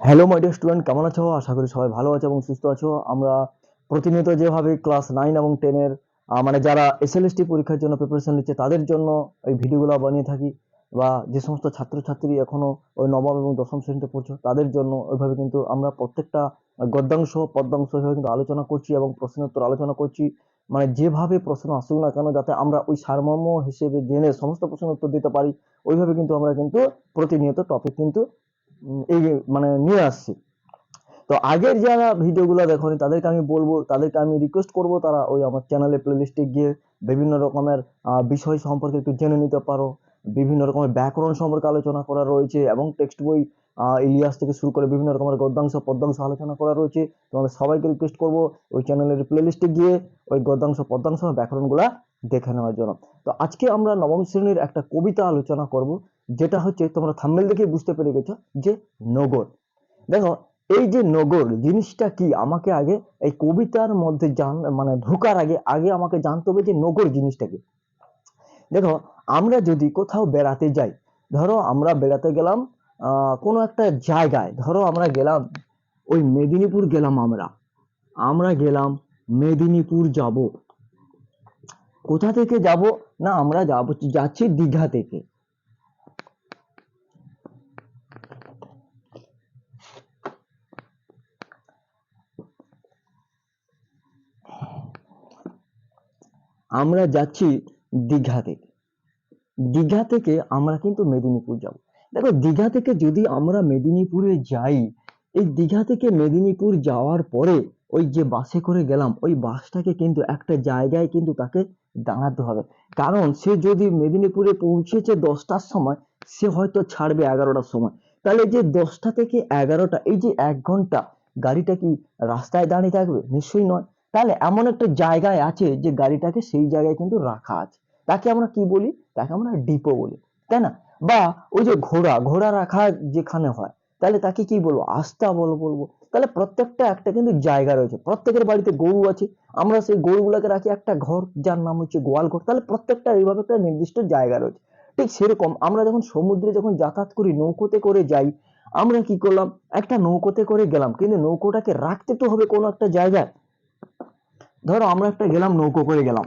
Hello my dear student কেমন আছো? আশা করি সবাই ভালো আছো এবং সুস্থ আছো। আমরা প্রতিনিয়ত যেভাবে ক্লাস নাইন এবং টেনের মানে যারা এস এসএলএসটি পরীক্ষার জন্য প্রিপারেশন নিচ্ছে, তাদের জন্য এই ভিডিওগুলো বানিয়ে থাকি বা যে সমস্ত ছাত্রছাত্রী এখনও ওই নবম এবং দশম শ্রেণীতে পড়ছো, তাদের জন্য ওইভাবে কিন্তু আমরা প্রত্যেকটা গদ্যাংশ, পদ্যাংশ এভাবে কিন্তু আলোচনা করছি এবং প্রশ্নোত্তর আলোচনা করছি। মানে যেভাবে প্রশ্ন আসুক না কেন, যাতে আমরা ওই সারমর্ম হিসেবে জেনে সমস্ত প্রশ্নের উত্তর দিতে পারি, ওইভাবে কিন্তু আমরা কিন্তু প্রতিনিয়ত টপিক কিন্তু এই মানে নিয়ে আসছি। তো আগের যারা ভিডিওগুলো দেখোনি, তাদেরকে আমি বলব, তাদেরকে আমি রিকোয়েস্ট করব, তারা ওই আমার চ্যানেলে প্লেলিস্টে গিয়ে বিভিন্ন রকমের বিষয় সম্পর্কে একটু জেনে নিতে পারো। বিভিন্ন রকমের ব্যাকরণ সম্পর্কে আলোচনা করা রয়েছে এবং টেক্সট বই ইলিয়াস থেকে শুরু করে বিভিন্ন রকমের গদ্যাংশ, পদ্যাংশ আলোচনা করা রয়েছে। তোমাদের সবাইকে রিকোয়েস্ট করব, ওই চ্যানেলের প্লেলিস্টে গিয়ে ওই গদ্যাংশ, পদ্যাংশ, ব্যাকরণগুলা দেখে নেওয়ার জন্য। তো আজকে আমরা নবম শ্রেণির একটা কবিতা আলোচনা করব, যেটা হচ্ছে তোমরা থাম্বেল দেখে বুঝতে পেরে গেছো যে নগর। দেখো, এই যে নগর, জিনিসটা কি? আমাকে আগে এই কবিতার মধ্যে জান মানে ঢোকার আগে আগে আমাকে জানতে হবে যে নগর জিনিসটা কি। দেখো, আমরা যদি কোথাও বেড়াতে যাই, ধরো আমরা বেড়াতে গেলাম কোনো একটা জায়গায়, ধরো আমরা গেলাম, ওই মেদিনীপুর গেলাম আমরা। আমরা গেলাম মেদিনীপুর যাব। কোথা থেকে যাব? না, আমরা যাব যাচ্ছি দীঘা থেকে। আমরা যাচ্ছি দীঘা থেকে। দীঘা থেকে আমরা কিন্তু মেদিনীপুর যাব। দেখো, দীঘা থেকে যদি আমরা মেদিনীপুরে যাই, এই দীঘা থেকে মেদিনীপুর যাওয়ার পরে ওই যে বাসে করে গেলাম, ওই বাসটাকে কিন্তু একটা জায়গায় কিন্তু তাকে দাঁড়াতে হবে। কারণ সে যদি মেদিনীপুরে পৌঁছেছে দশটার সময়, সে হয়তো ছাড়বে এগারোটার সময়। তাহলে যে দশটা থেকে এগারোটা, এই যে এক ঘণ্টা, গাড়িটা কি রাস্তায় দাঁড়িয়ে থাকবে? নিশ্চয়ই নয়। তাহলে এমন একটা জায়গায় আছে যে গাড়িটাকে সেই জায়গায় কিন্তু রাখা আছে। তাকে আমরা কি বলি? তাকে আমরা ডিপো বলি। তাই না? বা ওই যে ঘোড়া ঘোড়া রাখা যেখানে হয়, তাহলে তাকে কি বলব? আস্থা বলো, বলব। তাহলে প্রত্যেকটা একটা কিন্তু জায়গা রয়েছে। প্রত্যেকের বাড়িতে গরু আছে। আমরা সেই গরুগুলোকে রাখি একটা ঘর, যার নাম হচ্ছে গোয়াল ঘর তাহলে প্রত্যেকটা এইভাবে একটা নির্দিষ্ট জায়গা রয়েছে। ঠিক সেরকম আমরা যখন সমুদ্রে যখন যাতায়াত করি, নৌকোতে করে যাই, আমরা কি করলাম? একটা নৌকোতে করে গেলাম। কিন্তু নৌকোটাকে রাখতে তো হবে কোনো একটা জায়গায়। ধরো আমরা একটা গেলাম, নৌকো করে গেলাম।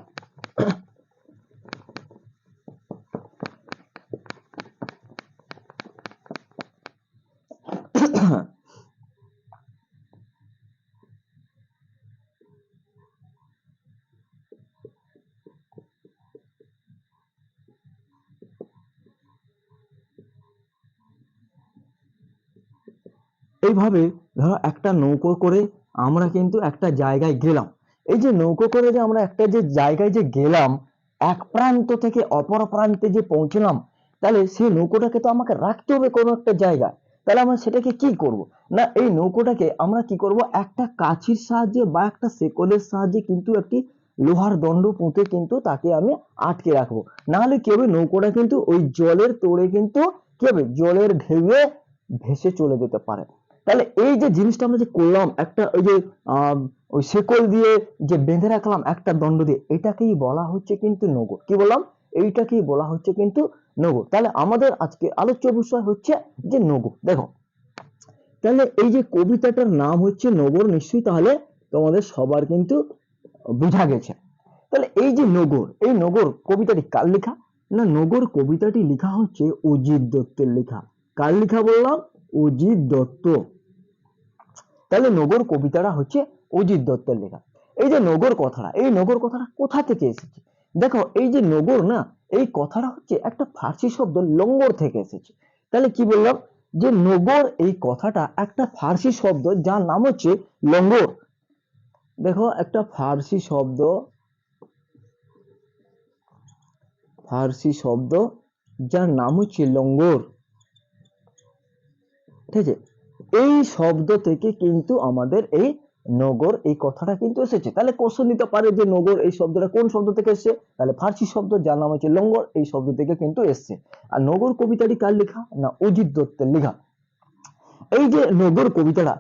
এইভাবে ধরো একটা নৌকো করে আমরা কিন্তু একটা জায়গায় গেলাম। এই যে নৌকো করে যে আমরা একটা যে জায়গায় যে গেলাম, এক প্রান্ত থেকে অপর প্রান্তে যে পৌঁছলাম, তাহলে সেই নৌকোটাকে তো আমাকে রাখতে হবে কোনো একটা জায়গায়। তাহলে আমরা সেটাকে কি করব? না, এই নৌকোটাকে আমরা কি করব? একটা কাছির সাহায্যে বা একটা শেকলের সাহায্যে কিন্তু একটি লোহার দণ্ড পুঁতে কিন্তু তাকে আমি আটকে রাখব। নাহলে কি হবে? নৌকোটা কিন্তু ওই জলের তোড়ে কিন্তু কি হবে? জলের ঢেউয়ে ভেসে চলে যেতে পারে। তাহলে এই যে জিনিসটা আমরা যে করলাম, একটা ওই যে ওই শেকল দিয়ে যে বেঁধে রাখলাম একটা দণ্ড দিয়ে, এটাকেই বলা হচ্ছে কিন্তু নগর। কি বললাম? এইটাকেই বলা হচ্ছে কিন্তু নগর। তাহলে আমাদের আজকে আলোচ্য বিষয় হচ্ছে যে নগর। দেখো, তাহলে এই যে কবিতাটার নাম হচ্ছে নগর, নিশ্চয়ই তাহলে তোমাদের সবার কিন্তু বোঝা গেছে। তাহলে এই যে নগর, এই নগর কবিতাটি কার লেখা? না, নগর কবিতাটি লেখা হচ্ছে অজিত দত্তের লেখা। কার লেখা বললাম? অজিত দত্ত। তাহলে নগর কবিতাটা হচ্ছে অজিত দত্তের লেখা। এই যে নগর কথাটা, এই নগর কথাটা কোথা থেকে এসেছে? দেখো, এই যে নগর না, এই কথাটা হচ্ছে একটা ফার্সি শব্দ লঙ্গর থেকে এসেছে। তাহলে কি বললাম? যে নগর এই কথাটা একটা ফার্সি শব্দ যার নাম হচ্ছে লঙ্গর। দেখো, একটা ফার্সি শব্দ ফার্সি শব্দ যার নাম হচ্ছে লঙ্গর। ঠিক আছে? এই শব্দ থেকে কিন্তু আমাদের এই নগর এই কথাটা কিন্তু এসেছে। তাহলে কোশ্চেন নিতে পারে যে নগর এই শব্দটা কোন শব্দ থেকে এসেছে? তাহলে ফার্সি শব্দ যার নাম হচ্ছে লঙ্গর, এই শব্দ থেকে কিন্তু এসেছে। আর নগর কবিতাটি কার লেখা? না, অজিত দত্তের লেখা। এই যে নগর কবিতাটা,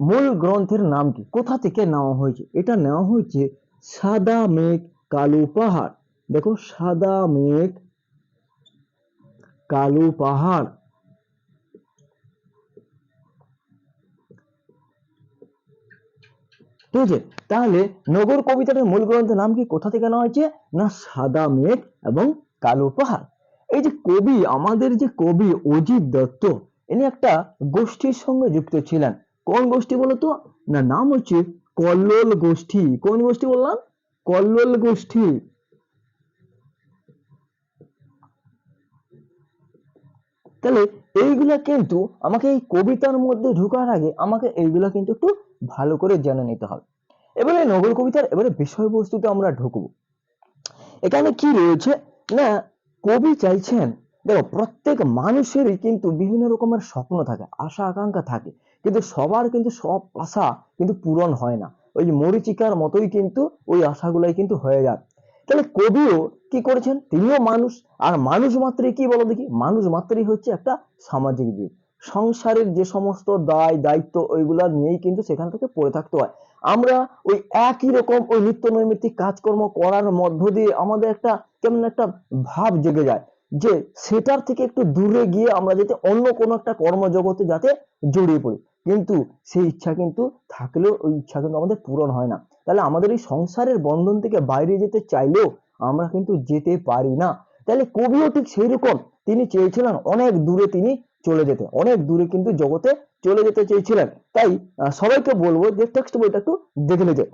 মূল গ্রন্থের নাম কি? কোথা থেকে নেওয়া হয়েছে? এটা নেওয়া হয়েছে সাদা মেঘ, কালো পাহাড়। দেখো, সাদা মেঘ, কালো পাহাড়। ঠিক আছে? তাহলে নগর কবিতাটার মূল গ্রন্থের নাম কি? কোথা থেকে নেওয়া হয়েছে? না, সাদা মেঘ এবং কালো পাহাড় এই যে কবি, আমাদের যে কবি অজিত দত্ত, ইনি একটা গোষ্ঠীর সঙ্গে যুক্ত ছিলেন। কোন গোষ্ঠী বলতো না, নাম হচ্ছে কল্লোল গোষ্ঠী। কোন গোষ্ঠী বললাম? কল্লোল গোষ্ঠী। তাহলে এইগুলা কিন্তু আমাকে এই কবিতার মধ্যে ঢোকার আগে আমাকে এইগুলা কিন্তু একটু ভালো করে জেনে নিতে হবে। এবারে নগর কবিতার এবারে বিষয়বস্তুতে আমরা ঢুকবো। এখানে কি রয়েছে? না, কবি চাইছেন, দেখো, প্রত্যেক মানুষেরই কিন্তু বিভিন্ন রকমের স্বপ্ন থাকে, আশা, আকাঙ্ক্ষা থাকে, কিন্তু সবার কিন্তু সব আশা কিন্তু পূরণ হয় না। ওই মরিচিকার মতোই কিন্তু ওই আশাগুলাই কিন্তু হয়ে যায়। তাহলে কবিও কি করেছেন? তিনিও মানুষ, আর মানুষ মাত্রই কি বলো দেখি? মানুষ মাত্রই হচ্ছে একটা সামাজিক জীব। সংসারের যে সমস্ত দায়, দায়িত্ব ওইগুলা নিয়েই কিন্তু সেখান থেকে পড়ে থাকতে হয়। আমরা ওই একই রকম ওই নিত্য নৈমিত্তিক কাজকর্ম করার মধ্য দিয়ে আমাদের একটা কেমন একটা ভাব জেগে যায় যে সেটার থেকে একটু দূরে গিয়ে আমরা যাতে অন্য কোনো একটা কর্মজগতে যাতে জড়িয়ে পড়ি। কিন্তু সেই ইচ্ছা কিন্তু থাকলেও ওই ইচ্ছা কিন্তু আমাদের পূরণ হয় না। তাহলে আমাদের এই সংসারের বন্ধন থেকে বাইরে যেতে চাইলেও আমরা কিন্তু যেতে পারি না। তাহলে কবিও ঠিক সেই রকম তিনি চেয়েছিলেন অনেক দূরে তিনি চলে যেতে। অনেক দূরে কিন্তু জগতে চলে যেতে চেয়েছিলেন। তাই সবাইকে বলব যে টেক্সট বইটা একটু দেখে নিতে।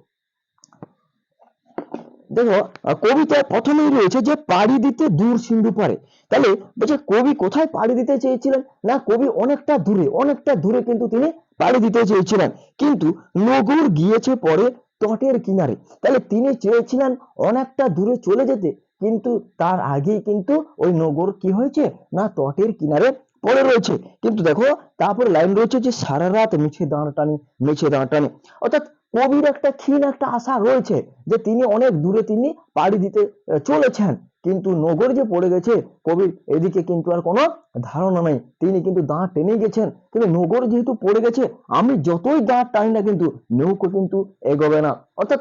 দেখো কবিতায় প্রথমেই রয়েছে যে পাড়ি দিতে দূর সিন্ধু পারে। তাহলে বলছে, কবি কোথায় পাড়ি দিতে চেয়েছিলেন? না, কবি অনেকটা দূরে অনেকটা দূরে কিন্তু তিনি পাড়ি দিতে চেয়েছিলেন। কিন্তু নগর গিয়েছে পরে তটের কিনারে। তাহলে তিনি চেয়েছিলেন অনেকটা দূরে চলে যেতে, কিন্তু তার আগেই কিন্তু ওই নগর কি হয়েছে? না, তটের কিনারে পড়ে রয়েছে। কিন্তু দেখো, তারপরে লাইন রয়েছে যে সারা রাত মিছে দাঁড় টানি, মিছে দাঁড় টানি। অর্থাৎ কবির একটা ক্ষীণ একটা আশা রয়েছে যে তিনি অনেক দূরে তিনি পাড়ি দিতে চলেছেন। কিন্তু নগর যে পড়ে গেছে, কবির এদিকে কিন্তু আর কোনো ধারণা নেই। তিনি কিন্তু দাঁড় টেনে গেছেন। কিন্তু নগর যেহেতু পড়ে গেছে, আমি যতই দাঁড় টানি না কিন্তু নৌকো কিন্তু এগোবে না। অর্থাৎ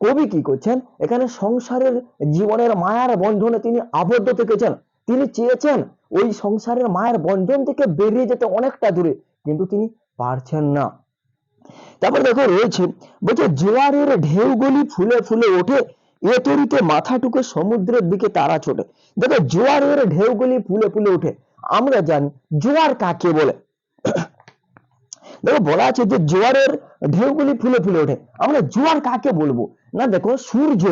কবি কি করছেন? এখানে সংসারের জীবনের মায়ার বন্ধনে তিনি আবদ্ধ থেকেছেন। তিনি চেয়েছেন ওই সংসারের মায়ের বন্ধন থেকে বেরিয়ে যেতে অনেকটা দূরে, কিন্তু তিনি পারছেন না। তারপর দেখো রয়েছে, বলছে, জোয়ারের ঢেউগুলি ফুলে ফুলে ওঠে, এ তরিতে মাথাটুকু সমুদ্রের দিকে তারা ছোটে দেখো, জোয়ারের ঢেউগুলি ফুলে ফুলে ওঠে। আমরা জানি, জোয়ার কাকে বলে? দেখো, বলা আছে যে জোয়ারের ঢেউগুলি ফুলে ফুলে ওঠে। আমরা জোয়ার কাকে বলব? না, দেখো, সূর্য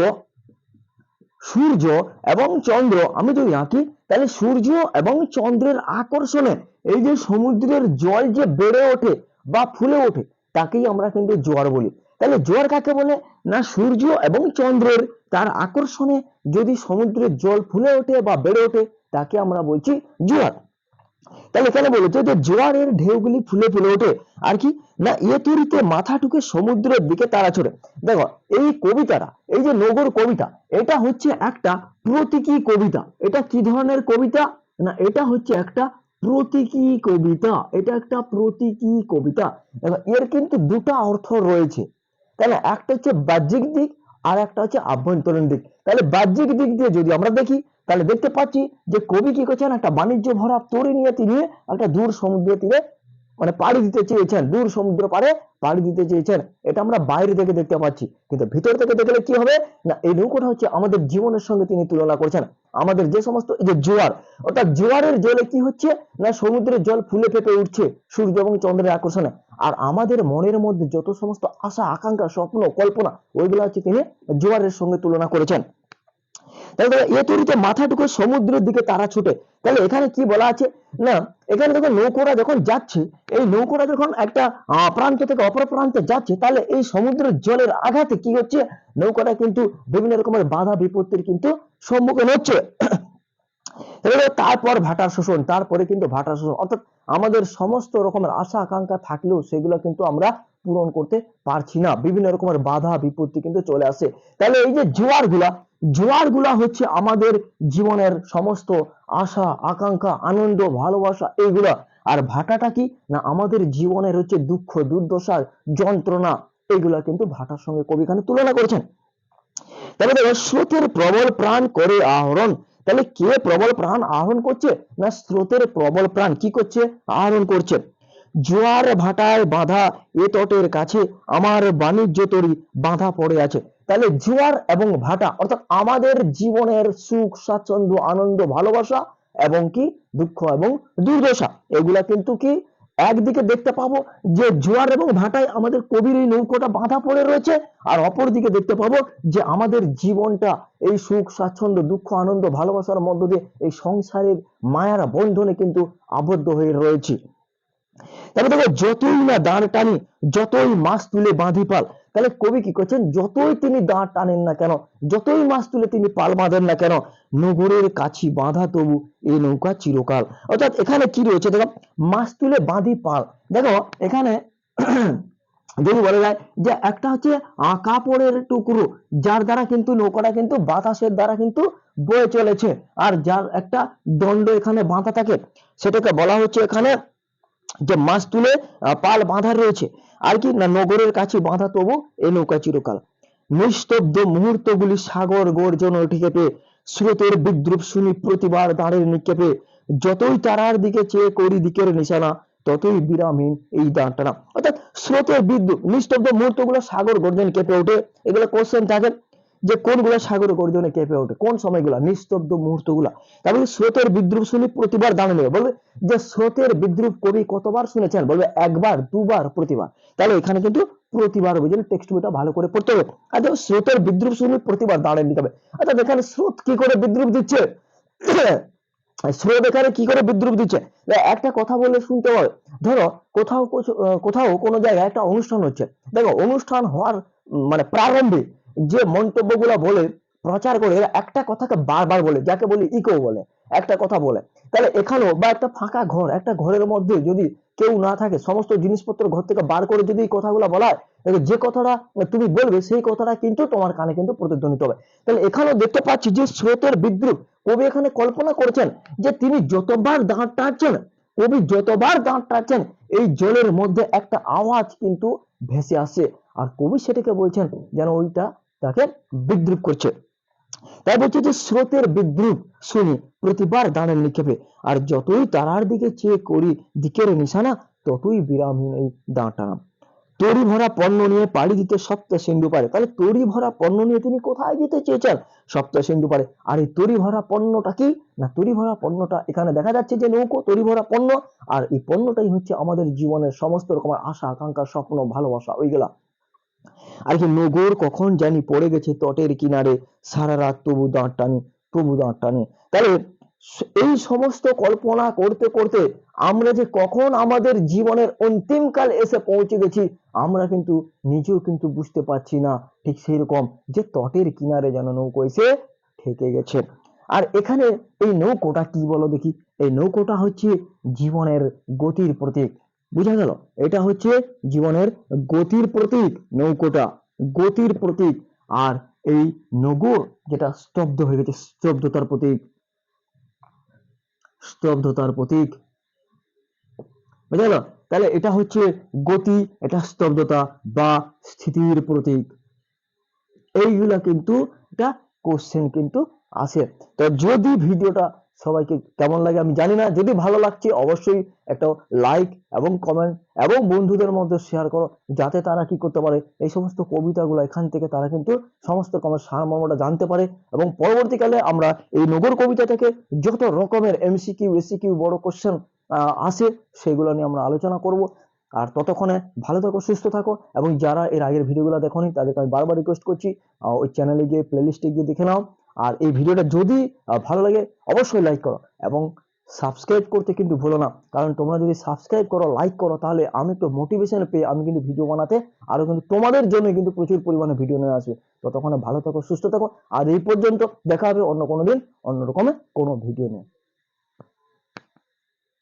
সূর্য এবং চন্দ্র। আমি যদি আঁকি, তাহলে সূর্য এবং চন্দ্রের আকর্ষণে এই যে সমুদ্রের জল যে বেড়ে ওঠে বা ফুলে ওঠে, তাকেই আমরা কিন্তু জোয়ার বলি। তাহলে জোয়ার কাকে বলে? না, সূর্য এবং চন্দ্রের তার আকর্ষণে যদি সমুদ্রের জল ফুলে ওঠে বা বেড়ে ওঠে, তাকে আমরা বলছি জোয়ার। তাহলে এখানে বলেছে যে জোয়ারের ঢেউগুলি ফুলে ফুলে ওঠে, আর কি? না, এ তরিতে মাথা টুকে সমুদ্রের দিকে তারা ছোড়ে দেখো, এই কবিতাটা, এই যে নগর কবিতা, এটা হচ্ছে একটা প্রতীকী কবিতা। এটা কি ধরনের কবিতা? না, এটা হচ্ছে একটা প্রতীকী কবিতা। এটা একটা প্রতীকী কবিতা। দেখো, এর কিন্তু দুটো অর্থ রয়েছে। তাহলে একটা হচ্ছে বাহ্যিক দিক আর একটা হচ্ছে আভ্যন্তরীণ দিক। তাহলে বাহ্যিক দিক দিয়ে যদি আমরা দেখি, তাহলে দেখতে পাচ্ছি যে কবি কি করছেন? একটা বাণিজ্য ভরা তরি নিয়ে তিনি একটা দূর সমুদ্র তীরে মানে পাড়ি দিতে চেয়েছেন, দূর সমুদ্র পাড়ে পাড়ি দিতে চেয়েছেন। এটা আমরা বাইরে থেকে দেখতে পাচ্ছি। কিন্তু ভিতর থেকে দেখলে কি হবে? না, এই নৌকোটা হচ্ছে আমাদের জীবনের সঙ্গে তিনি তুলনা করছেন। আমাদের যে সমস্ত, এই যে জোয়ার, অর্থাৎ জোয়ারের জলে কি হচ্ছে? না, সমুদ্রের জল ফুলে ফেপে উঠছে সূর্য এবং চন্দ্রের আকর্ষণে। আর আমাদের মনের মধ্যে যত সমস্ত আশা, আকাঙ্ক্ষা, স্বপ্ন, কল্পনা, ওইগুলো হচ্ছে তিনি জোয়ারের সঙ্গে তুলনা করেছেন। তাহলে দেখো, এ তরিতে মাথাটুকু সমুদ্রের দিকে তারা ছুটে। তাহলে এখানে কি বলা আছে? না এখানে দেখো নৌকোরা যখন যাচ্ছে এই নৌকোরা যখন একটা প্রান্ত থেকে অপর প্রান্তে যাচ্ছে তাহলে এই সমুদ্রের জলের আঘাতে কি হচ্ছে? নৌকাটা কিন্তু বিভিন্ন রকমের বাধা বিপত্তির কিন্তু সম্মুখীন হচ্ছে। তারপর ভাটার শোষণ তারপরে কিন্তু ভাটার শোষণ। অর্থাৎ আমাদের সমস্ত রকমের আশা আকাঙ্ক্ষা থাকলেও সেগুলো কিন্তু আমরা পূরণ করতে পারছি না। বিভিন্ন রকমের বাধা বিপত্তি কিন্তু চলে আসে। তাহলে এই যে জোয়ার গুলা জোয়ারগুলা হচ্ছে আমাদের জীবনের সমস্ত আশা, আকাঙ্ক্ষা, আনন্দ, ভালোবাসা এইগুলা। আর ভাটাটা কি? না, আমাদের জীবনের হচ্ছে দুঃখ, দুর্দশা, যন্ত্রণা এগুলা কিন্তু ভাটার সঙ্গে কবি এখানে তুলনা করেছেন। তাহলে দেখো, স্রোতের প্রবল প্রাণ করে আহরণ। তাহলে কে প্রবল প্রাণ আহরণ করছে? না, স্রোতের প্রবল প্রাণ কি করছে? আহরণ করছে। জোয়ার ভাটায় বাঁধা এ তটের কাছে আমার বাণিজ্য তরি বাঁধা পড়ে আছে। তাহলে জোয়ার এবং ভাটা, অর্থাৎ আমাদের জীবনের সুখ, স্বাচ্ছন্দ্য, আনন্দ, ভালোবাসা এবং কি দুঃখ এবং দুর্দশা, এগুলা কিন্তু কি একদিকে দেখতে পাবো যে জোয়ার এবং ভাটায় আমাদের কবির এই নৌকোটা বাঁধা পড়ে রয়েছে, আর অপরদিকে দেখতে পাবো যে আমাদের জীবনটা এই সুখ, স্বাচ্ছন্দ্য, দুঃখ, আনন্দ, ভালোবাসার মধ্য দিয়ে এই সংসারের মায়ার বন্ধনে কিন্তু আবদ্ধ হয়ে রয়েছে। তারপরে দেখো, যতই না দাঁড় টানি যতই মাছ তুলে বাঁধি পাল তাহলে কবি কি করছেন? যতই তিনি দাঁড় টানেন না কেন, যতই মাছ তুলে তিনি পাল বাঁধেন না কেন, নগরের কাছি বাঁধা তবু এই নৌকা চিরকাল। অর্থাৎ এখানে কি রয়েছে? দেখো, মাছ তুলে বাঁধি পাল। দেখো, এখানে যদি বলা যায় যে একটা হচ্ছে কাপড়ের টুকরো, যার দ্বারা কিন্তু নৌকাটা কিন্তু বাতাসের দ্বারা কিন্তু বয়ে চলেছে। আর যার একটা দণ্ড এখানে বাঁধা থাকে, সেটাকে বলা হচ্ছে এখানে যে মাছ তুলে পাল বাঁধা রয়েছে। আর কি? না, নগরের কাছে বাঁধা তবু এই নৌকা চিরকাল। নিস্তব্ধ মুহূর্তগুলি সাগর গর্জন উঠিকেপে স্রোতের বিদ্রুপ শুনি প্রতিবার দাঁড়ের নিক্ষেপে যতই তারার দিকে চেয়ে করি দিকের নিশানা, ততই বিরামহীন এই দাঁড়টানা অর্থাৎ স্রোতের বিদ্যুৎ, নিস্তব্ধ মুহূর্তগুলো সাগর, গর্জন, কেঁপে ওঠে। এগুলো কোশ্চেন থাকে। যে কোনগুলো সাগর গর্জনে কেঁপে ওঠে, কোন সময়গুলো, নিস্তব্ধ মুহূর্তগুলা। তারপরে স্রোতের বিদ্রুপ শুনি প্রতিবার দাঁড়িয়ে নেবে বলবে যে স্রোতের বিদ্রুপ কবি কতবার শুনেছেন? বলবে একবার, দুবার, প্রতিবার। তাহলে এখানে কিন্তু প্রতিবার যেন টেক্সট বইটা ভালো করে পড়তে হবে। আর দেখো স্রোতের বিদ্রুপ শুনি প্রতিবার দাঁড়িয়ে নিতে হবে। অর্থাৎ এখানে স্রোত কি করে বিদ্রুপ দিচ্ছে? স্রোত এখানে কি করে বিদ্রুপ দিচ্ছে? একটা কথা বলে শুনতে হবে। ধরো কোথাও কোথাও কোনো জায়গায় একটা অনুষ্ঠান হচ্ছে। দেখো অনুষ্ঠান হওয়ার মানে প্রারম্ভে যে মন্তব্যগুলো বলে, প্রচার করে এরা একটা কথাকে বারবার বলে, যাকে বলি ইকো বলে, একটা কথা বলে। তাহলে এখানেও বা একটা ফাঁকা ঘর, একটা ঘরের মধ্যে যদি কেউ না থাকে, সমস্ত জিনিসপত্র ঘর থেকে বার করে যদি এই কথাগুলো বলা হয় যে কথাটা তুমি বলবে, সেই কথাটা কিন্তু তোমার কানে কিন্তু প্রতিধ্বনিত হবে। তাহলে এখানেও দেখতে পাচ্ছি যে স্রোতের বিদ্রুপ, কবি এখানে কল্পনা করেছেন যে তিনি যতবার দাঁড় টানছেন, কবি যতবার দাঁড় টানছেন, এই জলের মধ্যে একটা আওয়াজ কিন্তু ভেসে আসে। আর কবি সেটাকে বলছেন যেন ওইটা তাকে বিদ্রুপ করছে। তাই বলছে যে, স্রোতের বিদ্রুপ শুনি, প্রতিবার দাঁড়ের নিক্ষেপে। আর যতই তারার দিকে চেয়ে করি, দিকের নিশানা, ততই বিরামহীন এই দাঁড় টানা তরি ভরা পণ্য নিয়ে পাড়ি দিতে সপ্ত সিন্ধু পারে। তাহলে তরি ভরা পণ্য নিয়ে তিনি কোথায় যেতে চেয়েছেন? সপ্ত সিন্ধু পারে। আর এই তরি ভরা পণ্যটা কি? না তরি ভরা পণ্যটা এখানে দেখা যাচ্ছে যে নৌকো তরি ভরা পণ্য। আর এই পণ্যটাই হচ্ছে আমাদের জীবনের সমস্ত রকমের আশা, আকাঙ্ক্ষা, স্বপ্ন, ভালোবাসা, ওইগুলা। আর কি নগর কখন জানি পড়ে গেছে তটের কিনারে, সারা রাত তবু দাঁড় টানি, তবু দাঁড় টানি। তাহলে এই সমস্ত কল্পনা করতে করতে আমরা যে কখন আমাদের জীবনের অন্তিম কাল এসে পৌঁছে গেছি, আমরা কিন্তু নিজেও কিন্তু বুঝতে পারছি না ঠিক সেই রকম যে তটের কিনারে যেন নৌকো এসে ঠেকে গেছে। আর এখানে এই নৌকোটা কি বলো দেখি? এই নৌকোটা হচ্ছে জীবনের গতির প্রতীক। বুঝা গেল? এটা হচ্ছে জীবনের গতির প্রতীক, নৌকোটা। গতির প্রতীক। আর এই নগর যেটা স্তব্ধ হয়ে গেছে, স্তব্ধতার প্রতীক। স্তব্ধতার প্রতীক। বুঝা গেল? তাহলে এটা হচ্ছে গতি, এটা স্তব্ধতা বা স্থিতির প্রতীক। এইগুলা কিন্তু এটা কোশ্চেন কিন্তু আসে। তো যদি ভিডিওটা সবাইকে কেমন লাগে আমি জানি না। যদি ভালো লাগছে, অবশ্যই একটা লাইক এবং কমেন্ট এবং বন্ধুদের মধ্যে শেয়ার করো, যাতে তারা কি করতে পারে। এই সমস্ত কবিতাগুলো, এখান থেকে তারা কিন্তু সমস্ত কমের সারমর্মটা জানতে পারে এবং পরবর্তীকালে আমরা এই নগর কবিতা থেকে যত রকমের এমসিকিউ এসিকিউ বড় কোশ্চেন আসে, সেগুলো নিয়ে আমরা আলোচনা করব। আর ততক্ষণে ভালো থাকো, সুস্থ থাকো এবং যারা এর আগের ভিডিওগুলো দেখোনি, তাদেরকে আমি বারবার রিকোয়েস্ট করছি ওই চ্যানেলে গিয়ে প্লেলিস্টে গিয়ে দেখে নাও। আর এই ভিডিওটা যদি ভালো লাগে, অবশ্যই লাইক করো এবং সাবস্ক্রাইব করতে কিন্তু ভুলো না। কারণ তোমরা যদি সাবস্ক্রাইব করো লাইক করো, তাহলে আমি তো মোটিভেশন পেয়ে আমি কিন্তু ভিডিও বানাতে আরও কিন্তু তোমাদের জন্য কিন্তু প্রচুর পরিমাণে ভিডিও নিয়ে আসবে। ততক্ষণে ভালো থাকো, সুস্থ থাকো, আর এই পর্যন্ত দেখা হবে অন্য কোনো দিন, অন্য রকমের কোনো ভিডিও নিয়ে।